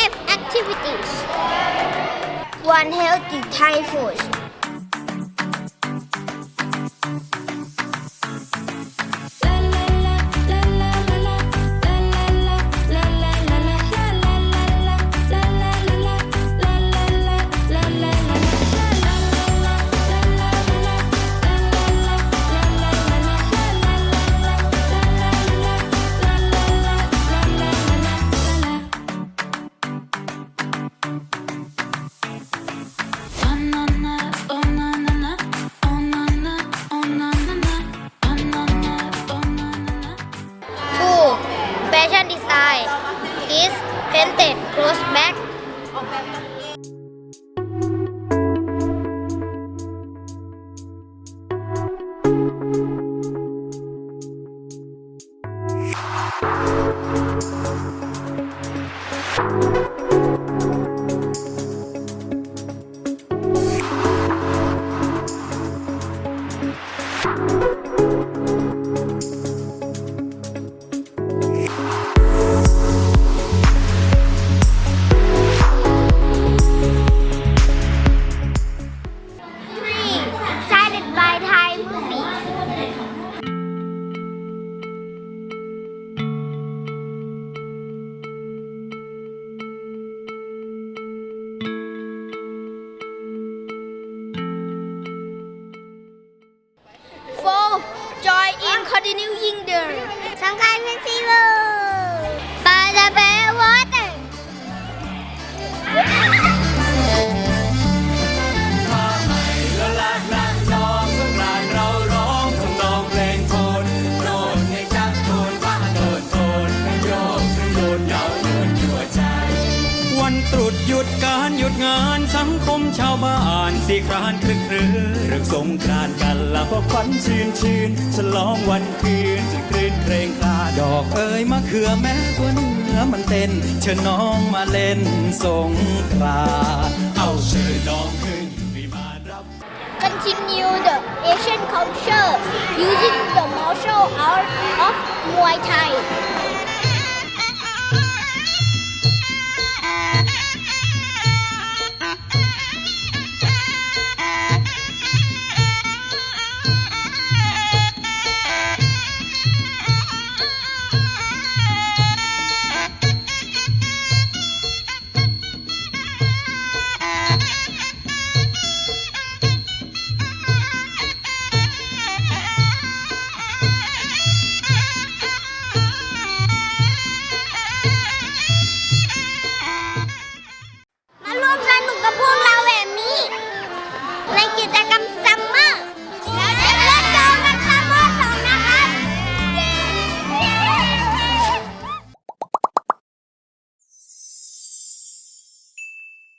F activities. One healthy Thai food. goes back. Okay. the New Year. Sangkai Festival! หยุดการหยุดงานสังคมชาวบ้านสีครานครึกครื้นเรื่องสงกรานต์กันละพอควันชื่นชื่นฉลองวันคืนจะคลื่นเพลงคลาดอกเอ้ยมะเขือแม้ตัวเนื้อมันเต้นเชิญน้องมาเล่นสงกรานต์เอาเชิญน้องขึ้นวิมานรับ continue the Asian culture using the martial art of Muay Thai. Поки.